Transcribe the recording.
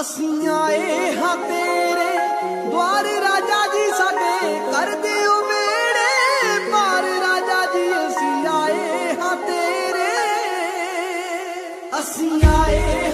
ਅਸੀਂ ਆਏ ਹਾਂ ਤੇਰੇ ਦਵਾਰ ਰਾਜਾ ਜੀ ਸਾਡੇ ਕਰਦੇ ਹੋ ਮੇੜੇ ਰਾਜਾ ਜੀ ਅਸੀਂ ਆਏ ਹਾਂ ਅਸੀਂ ਆਏ